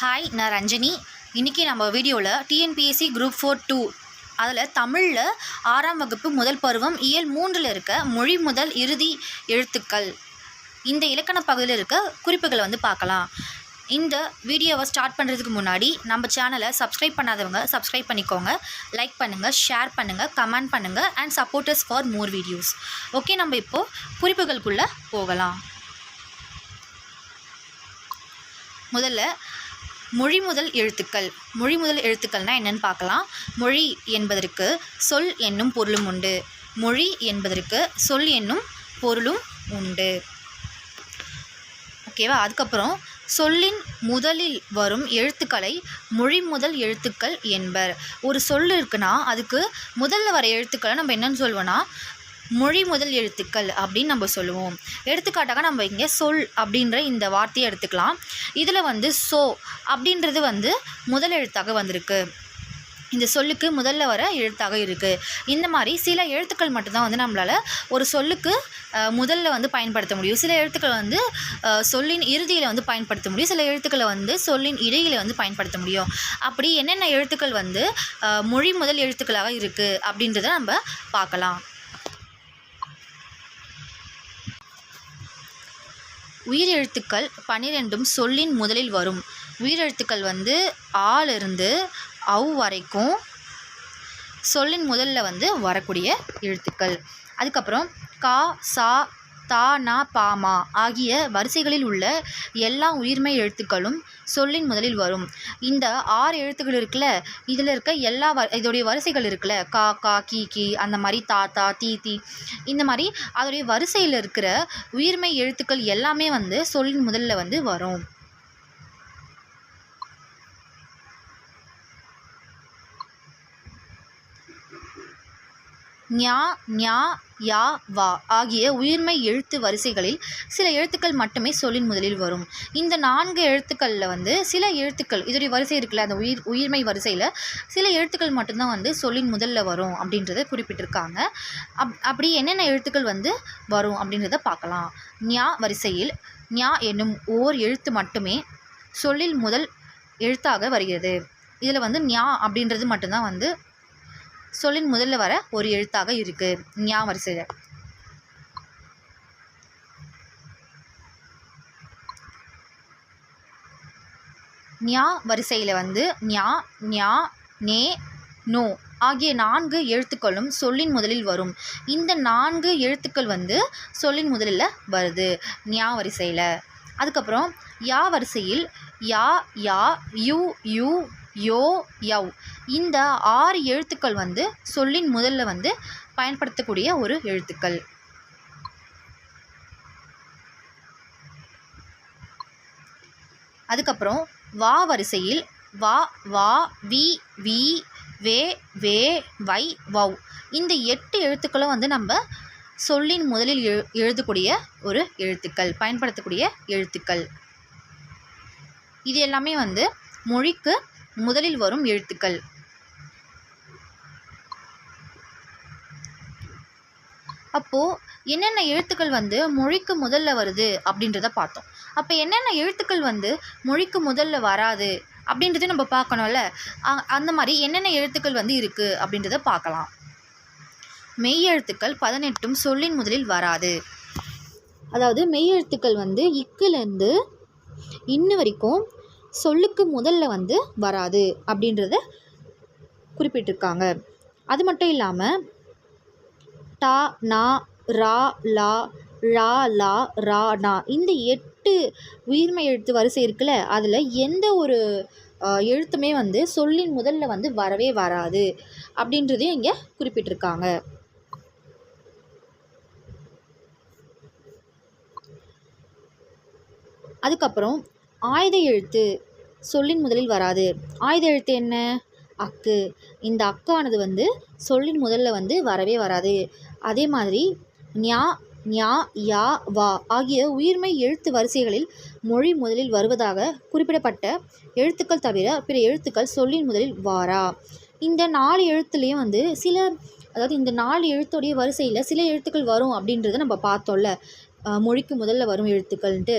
Hi நான் ரஞ்சனி. இன்றைக்கி நம்ம வீடியோவில் டிஎன்பிஎஸ்சி குரூப் ஃபோர் டூ அதில் தமிழில் ஆறாம் வகுப்பு முதல் பருவம் இயல் மூன்றில் இருக்க மொழி முதல் இறுதி எழுத்துக்கள். இந்த இலக்கண பகுதியில் இருக்க குறிப்புகளை வந்து பார்க்கலாம். இந்த வீடியோவை ஸ்டார்ட் பண்ணுறதுக்கு முன்னாடி நம்ம சேனலை சப்ஸ்கிரைப் பண்ணாதவங்க சப்ஸ்கிரைப் பண்ணிக்கோங்க. லைக் பண்ணுங்கள் ஷேர் பண்ணுங்கள் கமெண்ட் பண்ணுங்கள் and supporters for more videos okay நம்ம இப்போது குறிப்புகளுக்குள்ளே போகலாம். முதல்ல மொழி முதல் எழுத்துக்கள். மொழி முதல் எழுத்துக்கள்னால் என்னென்னு பார்க்கலாம். மொழி என்பதற்கு சொல் என்னும் பொருளும் உண்டு. மொழி என்பதற்கு சொல் என்னும் பொருளும் உண்டு. ஓகேவா அதுக்கப்புறம் சொல்லின் முதலில் வரும் எழுத்துக்களை மொழி முதல் எழுத்துக்கள் என்பர். ஒரு சொல் இருக்குன்னா அதுக்கு முதல்ல வர எழுத்துக்களை நம்ம என்னன்னு சொல்வோன்னா மொழி முதல் எழுத்துக்கள் அப்படின்னு நம்ம சொல்லுவோம். எடுத்துக்காட்டாக நம்ம இங்கே சொல் அப்படின்ற இந்த வார்த்தையை எடுத்துக்கலாம். இதில் வந்து சோ அப்படின்றது வந்து முதல் எழுத்தாக வந்திருக்கு. இந்த சொல்லுக்கு முதல்ல வர எழுத்தாக இருக்குது இந்த மாதிரி சில எழுத்துக்கள் மட்டும்தான் வந்து நம்மளால் ஒரு சொல்லுக்கு முதல்ல வந்து பயன்படுத்த முடியும். சில எழுத்துக்களை வந்து சொல்லின் இறுதியில் வந்து பயன்படுத்த முடியும். சில எழுத்துக்களை வந்து சொல்லின் இடையில வந்து பயன்படுத்த முடியும். அப்படி என்னென்ன எழுத்துக்கள் வந்து மொழி முதல் எழுத்துக்களாக இருக்குது அப்படின்றத நம்ம பார்க்கலாம். உயிரெழுத்துக்கள் பன்னிரெண்டும் சொல்லின் முதலில் வரும். உயிரெழுத்துக்கள் வந்து ஆலிருந்து அவ் வரைக்கும் சொல்லின் முதலில் வந்து வரக்கூடிய எழுத்துக்கள். அதுக்கப்புறம் கா சா தா நா பா மா ஆகிய வரிசைகளில் உள்ள எல்லா உயிர்மெய் எழுத்துக்களும் சொல்லின் முதலில் வரும். இந்த ஆறு எழுத்துக்கள் இருக்குல்ல இதில் இருக்க எல்லா வ இதோடைய வரிசைகள் இருக்குல்ல கா கா கி கி அந்த மாதிரி தா தா தீ தீ இந்த மாதிரி அதோடைய வரிசையில் இருக்கிற உயிர்மெய் எழுத்துக்கள் எல்லாமே வந்து சொல்லின் முதலில் வந்து வரும். ஞா ஞா யா வா ஆகிய உயிர்மை எழுத்து வரிசைகளில் சில எழுத்துக்கள் மட்டுமே சொல்லின் முதலில் வரும். இந்த நான்கு எழுத்துக்களில் வந்து சில எழுத்துக்கள் இதோடைய வரிசை இருக்குல்ல அந்த உயிர் உயிர்மை வரிசையில் சில எழுத்துக்கள் மட்டும்தான் வந்து சொல்லின் முதல்ல வரும் அப்படின்றத குறிப்பிட்டிருக்காங்க. அப் அப்படி என்னென்ன எழுத்துக்கள் வந்து வரும் அப்படின்றத பார்க்கலாம். ஞா வரிசையில் ஞா என்னும் ஓர் எழுத்து மட்டுமே சொல்லில் முதல் எழுத்தாக வருகிறது. இதில் வந்து ஞா அப்படின்றது மட்டும்தான் வந்து சொல்லின் முதல்ல வர ஒரு எழுத்தாக இருக்குது ஞா வரிசையில் ஞா வரிசையில் வந்து ஞா ஞா நே நோ ஆகிய நான்கு எழுத்துக்களும் சொல்லின் முதலில் வரும். இந்த நான்கு எழுத்துக்கள் வந்து சொல்லின் முதலில் வருது. ஞா வரிசையில். அதுக்கப்புறம் யா வரிசையில் யா யா யு யூ யோ யவ். இந்த ஆறு எழுத்துக்கள் வந்து சொல்லின் முதல்ல வந்து பயன்படுத்தக்கூடிய ஒரு எழுத்துக்கள். அதுக்கப்புறம் வா வரிசையில் வா வா வி வி வே வே வை வவ். இந்த எட்டு எழுத்துக்களும் வந்து நம்ம சொல்லின் முதலில் எழு எழுதக்கூடிய ஒரு எழுத்துக்கள் பயன்படுத்தக்கூடிய எழுத்துக்கள். இது எல்லாமே வந்து மொழிக்கு முதலில் வரும் எழுத்துக்கள். அப்போது என்னென்ன எழுத்துக்கள் வந்து மொழிக்கு முதல்ல வருது அப்படின்றத பார்த்தோம். அப்போ என்னென்ன எழுத்துக்கள் வந்து மொழிக்கு முதல்ல வராது அப்படின்றத நம்ம பார்க்கணும்ல? அ- அந்த மாதிரி என்னென்ன எழுத்துக்கள் வந்து இருக்குது அப்படின்றத பார்க்கலாம். மெய் எழுத்துக்கள் பதினெட்டும் சொல்லின் முதலில் வராது. அதாவது மெய் எழுத்துக்கள் வந்து இக்குலேருந்து இன்னு வரைக்கும் சொல்லுக்கு முதல்ல வந்து வராது அப்படின்றத குறிப்பிட்டிருக்காங்க. அது மட்டும் இல்லாமல் டா நா ரா லா ழா லா ரா நா இந்த எட்டு உயிர்மை எழுத்து வரிசை இருக்குல்ல அதில் எந்த ஒரு எழுத்துமே வந்து சொல்லின் முதல்ல வந்து வரவே வராது அப்படின்றதையும் இங்கே குறிப்பிட்டிருக்காங்க. அதுக்கப்புறம் ஆயுத எழுத்து சொல்லின் முதலில் வராது. ஆயுத எழுத்து என்ன? அக்கு. இந்த அக்கானது வந்து சொல்லின் முதல்ல வந்து வரவே வராது. அதே மாதிரி ஞா ஞா யா வா ஆகிய உயிர்மை எழுத்து வரிசைகளில் மொழி முதலில் வருவதாக குறிப்பிடப்பட்ட எழுத்துக்கள் தவிர பிற எழுத்துக்கள் சொல்லின் முதலில் வாரா. இந்த நாலு எழுத்துலேயும் வந்து சில அதாவது இந்த நாலு எழுத்துடைய வரிசையில் சில எழுத்துக்கள் வரும் அப்படின்றத நம்ம பார்த்தோம்ல. மொழிக்கு முதல்ல வரும் எழுத்துக்கள்ன்ட்டு.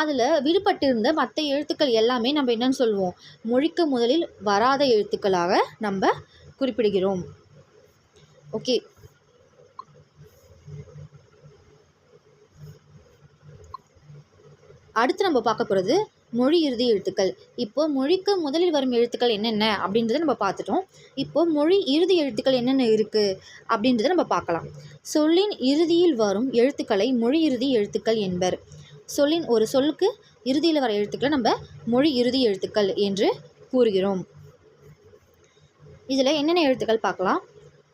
அதில் விடுபட்டிருந்த மற்ற எழுத்துக்கள் எல்லாமே நம்ம என்னன்னு சொல்லுவோம்? மொழிக்கு முதலில் வராத எழுத்துக்களாக நம்ம குறிப்பிடுகிறோம். ஓகே. அடுத்து நம்ம பார்க்க போகிறது மொழி இறுதி எழுத்துக்கள். இப்போ மொழிக்கு முதலில் வரும் எழுத்துக்கள் என்னென்ன அப்படின்றத நம்ம பார்த்துட்டோம். இப்போ மொழி இறுதி எழுத்துக்கள் என்னென்ன இருக்குது அப்படின்றத நம்ம பார்க்கலாம். சொல்லின் இறுதியில் வரும் எழுத்துக்களை மொழி இறுதி எழுத்துக்கள் என்பர். சொல்லின் ஒரு சொல்லுக்கு இறுதியில் வர எழுத்துக்களை நம்ம மொழி இறுதி எழுத்துக்கள் என்று கூறுகிறோம். இதில் என்னென்ன எழுத்துக்கள் பார்க்கலாம்?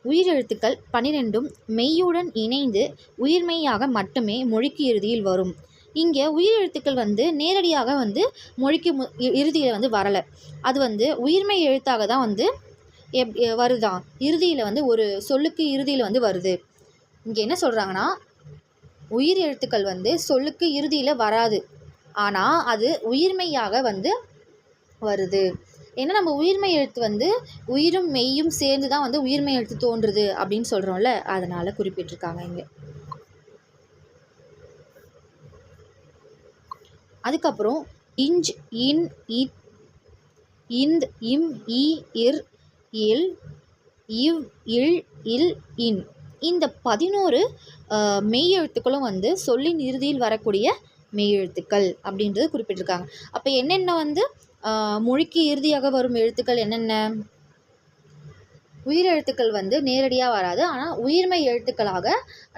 உயிர் எழுத்துக்கள் பன்னிரெண்டும் மெய்யுடன் இணைந்து உயிர்மெய்யாக மட்டுமே மொழிக்கு இறுதியில் வரும். இங்கே உயிர் எழுத்துக்கள் வந்து நேரடியாக வந்து மொழிக்கு மு இறுதியில் வந்து வரலை. அது வந்து உயிர்மெய் எழுத்தாக தான் வந்து எப் வருதான். இறுதியில் வந்து ஒரு சொல்லுக்கு இறுதியில் வந்து வருது. இங்கே என்ன சொல்கிறாங்கன்னா உயிர் எழுத்துக்கள் வந்து சொல்லுக்கு இறுதியில் வராது. ஆனால் அது உயிர்மெய்யாக வந்து வருது. ஏன்னா நம்ம உயிர்மெய் எழுத்து வந்து உயிரும் மெய்யும் சேர்ந்து தான் வந்து உயிர்மெய் எழுத்து தோன்றுது அப்படின்னு சொல்கிறோம்ல அதனால் குறிப்பிட்டிருக்காங்க இங்கே. அதுக்கப்புறம் இஞ்ச் இன் இத் இந்த் இம் இ இர் இல் இவ் இல் இல் இன். இந்த பதினோரு மெய்யெழுத்துக்களும் வந்து சொல்லின் இறுதியில் வரக்கூடிய மெய்யெழுத்துக்கள் அப்படின்றது குறிப்பிட்டிருக்காங்க. அப்போ என்னென்ன வந்து மொழிக்கு இறுதியாக வரும் எழுத்துக்கள் என்னென்ன? உயிரெழுத்துக்கள் வந்து நேரடியாக வராது. ஆனால் உயிர்மெய் எழுத்துக்களாக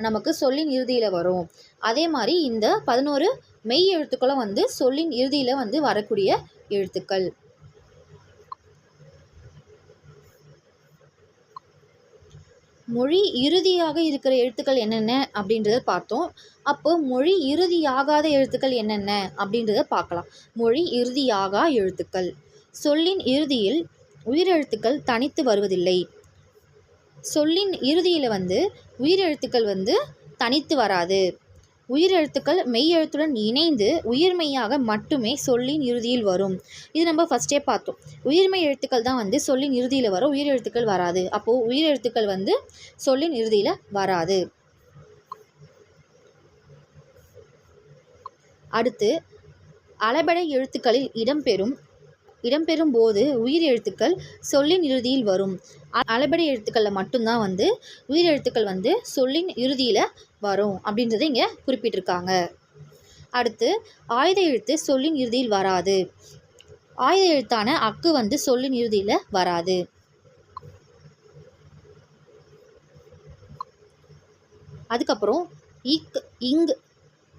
நமக்கு சொல்லின் இறுதியில் வரும். அதே மாதிரி இந்த பதினோரு மெய் எழுத்துக்களும் வந்து சொல்லின் இறுதியில் வந்து வரக்கூடிய எழுத்துக்கள். மொழி இறுதியாக இருக்கிற எழுத்துக்கள் என்னென்ன அப்படின்றத பார்த்தோம். அப்போ மொழி இறுதியாகாத எழுத்துக்கள் என்னென்ன அப்படின்றத பார்க்கலாம். மொழி இறுதியாகா எழுத்துக்கள். சொல்லின் இறுதியில் உயிரெழுத்துக்கள் தனித்து வருவதில்லை. சொல்லின் இறுதியில் வந்து உயிரெழுத்துக்கள் வந்து தனித்து வராது. உயிரெழுத்துக்கள் மெய் எழுத்துடன் இணைந்து உயிர்மெய்யாக மட்டுமே சொல்லின் இறுதியில் வரும். இது நம்ம ஃபஸ்ட்டே பார்த்தோம். உயிர்மெய் எழுத்துக்கள் தான் வந்து சொல்லின் இறுதியில் வரும் உயிரெழுத்துக்கள் வராது. அப்போது உயிரெழுத்துக்கள் வந்து சொல்லின் இறுதியில் வராது. அடுத்து அளபடை எழுத்துக்களில் இடம்பெறும் இடம்பெறும் போது உயிர் எழுத்துக்கள் சொல்லின் இறுதியில் வரும். அ- அளபடை எழுத்துக்களில் மட்டும்தான் வந்து உயிர் எழுத்துக்கள் வந்து சொல்லின் இறுதியில் வரும் அப்படின்றத இங்கே குறிப்பிட்டிருக்காங்க. அடுத்து ஆயுத எழுத்து சொல்லின் இறுதியில் வராது. ஆயுத எழுத்தான அக்கு வந்து சொல்லின் இறுதியில் வராது. அதுக்கப்புறம் இக் இங்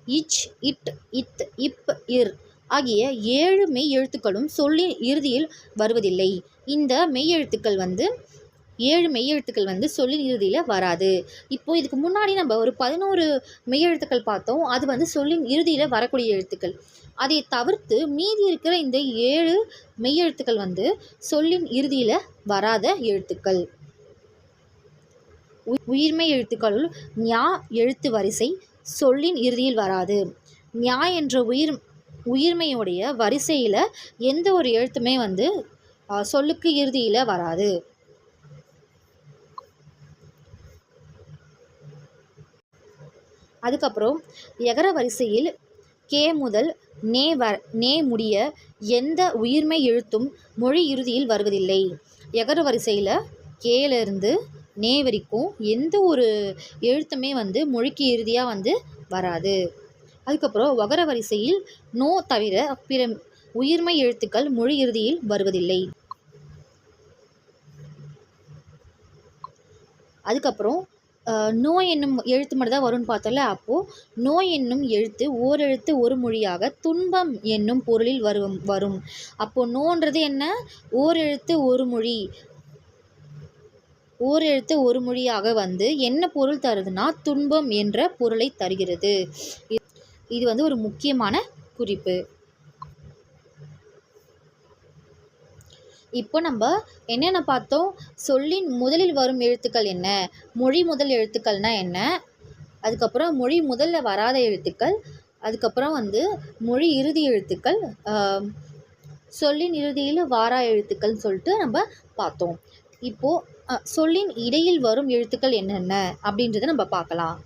இச் இட் இத் இப் இர் ஆகிய ஏழு மெய் எழுத்துக்களும் சொல்லின் இறுதியில் வருவதில்லை. இந்த மெய் எழுத்துக்கள் வந்து ஏழு மெய்யெழுத்துக்கள் வந்து சொல்லின் இறுதியில் வராது. இப்போ இதுக்கு முன்னாடி நம்ம ஒரு பதினோரு மெய்யெழுத்துக்கள் பார்த்தோம். அது வந்து சொல்லின் இறுதியில் வரக்கூடிய எழுத்துக்கள். அதை தவிர்த்து மீதி இருக்கிற இந்த ஏழு மெய்யெழுத்துக்கள் வந்து சொல்லின் இறுதியில் வராத எழுத்துக்கள். உ- உயிர்மெய் எழுத்துக்களுள் ஞா எழுத்து வரிசை சொல்லின் இறுதியில் வராது. ஞா என்ற உயிர் உயிர்மையுடைய வரிசையில் எந்த ஒரு எழுத்துமே வந்து சொல்லுக்கு இறுதியில் வராது. அதுக்கப்புறம் எகர வரிசையில் கே முதல் நே வ நே முடிய எந்த உயிர்மை எழுத்தும் மொழி இறுதியில் வருவதில்லை. எகர வரிசையில் கேலேருந்து நே வரைக்கும் எந்த ஒரு எழுத்துமே வந்து மொழிக்கு இறுதியாக வந்து வராது. அதுக்கப்புறம் வகர வரிசையில் நோ தவிர பிற உயிர்மை எழுத்துக்கள் மொழி இறுதியில் வருவதில்லை. அதுக்கப்புறம் நோய் என்னும் எழுத்து மட்டும் தான் வரும்னு பார்த்தோம்ல அப்போது நோய் என்னும் எழுத்து ஓரெழுத்து ஒரு மொழியாக துன்பம் என்னும் பொருளில் வரும் வரும். அப்போது நோன்றது என்ன? ஓரெழுத்து ஒரு மொழி. ஓரெழுத்து ஒரு மொழியாக வந்து என்ன பொருள் தருதுன்னா துன்பம் என்ற பொருளை தருகிறது. இது வந்து ஒரு முக்கியமான குறிப்பு. இப்போ நம்ம என்னென்ன பார்த்தோம்? சொல்லின் முதலில் வரும் எழுத்துக்கள் என்ன? மொழி முதல் எழுத்துக்கள்னால் என்ன? அதுக்கப்புறம் மொழி முதல்ல வராத எழுத்துக்கள் அதுக்கப்புறம் வந்து மொழி இறுதி எழுத்துக்கள் சொல்லின் இறுதியில் வாரா எழுத்துக்கள்னு சொல்லிட்டு நம்ம பார்த்தோம். இப்போது சொல்லின் இடையில் வரும் எழுத்துக்கள் என்னென்ன? அப்படின்றத நம்ம பார்க்கலாம்.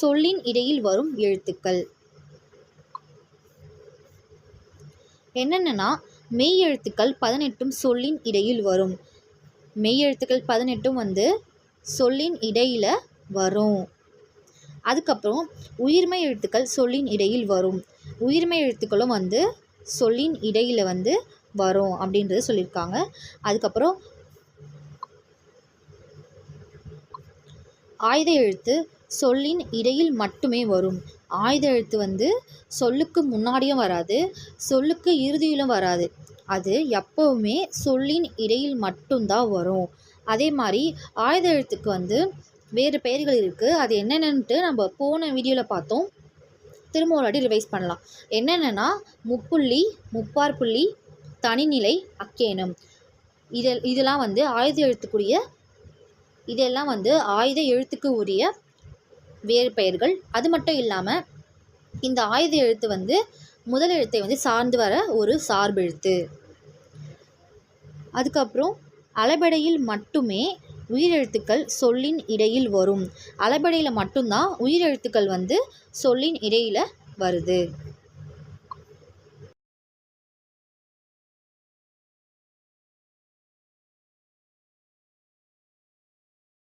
சொல்லின் இடையில் வரும் எழுத்துக்கள். என்னென்னா மெய் எழுத்துக்கள் பதினெட்டும் சொல்லின் இடையில் வரும். மெய் எழுத்துக்கள் பதினெட்டும் வந்து சொல்லின் இடையில் வரும். அதுக்கப்புறம் உயிர்மெய் எழுத்துக்கள் சொல்லின் இடையில் வரும். உயிர்மெய் எழுத்துக்களும் வந்து சொல்லின் இடையில் வந்து வரும் அப்படின்றது சொல்லியிருக்காங்க. அதுக்கப்புறம் ஆயுத எழுத்து சொல்லின் இடையில் மட்டுமே வரும். ஆயுத எழுத்து வந்து சொல்லுக்கு முன்னாடியும் வராது சொல்லுக்கு இறுதியிலும் வராது. அது எப்போவுமே சொல்லின் இடையில் மட்டும்தான் வரும். அதே மாதிரி ஆயுத எழுத்துக்கு வந்து வேறு பெயர்கள் இருக்குது அது என்னென்னன்ட்டு நம்ம போன வீடியோவில் பார்த்தோம். திரும்ப ஒரு அடி ரிவைஸ் பண்ணலாம். என்னென்னா முப்புள்ளி முப்பார் புள்ளி தனிநிலை அக்கேனம் இதில் இதெல்லாம் வந்து ஆயுத எழுத்துக்குரிய இதெல்லாம் வந்து ஆயுத எழுத்துக்கு உரிய வேறு பெயர்கள். அது மட்டும் இல்லாமல் இந்த ஆயுத எழுத்து வந்து முதல் எழுத்தை வந்து சார்ந்து வர ஒரு சார்பெழுத்து அதுக்கப்புறம் அளபடையில் மட்டுமே உயிரெழுத்துக்கள் சொல்லின் இடையில் வரும். அளபடையில் மட்டும்தான் உயிரெழுத்துக்கள் வந்து சொல்லின் இடையில் வருது.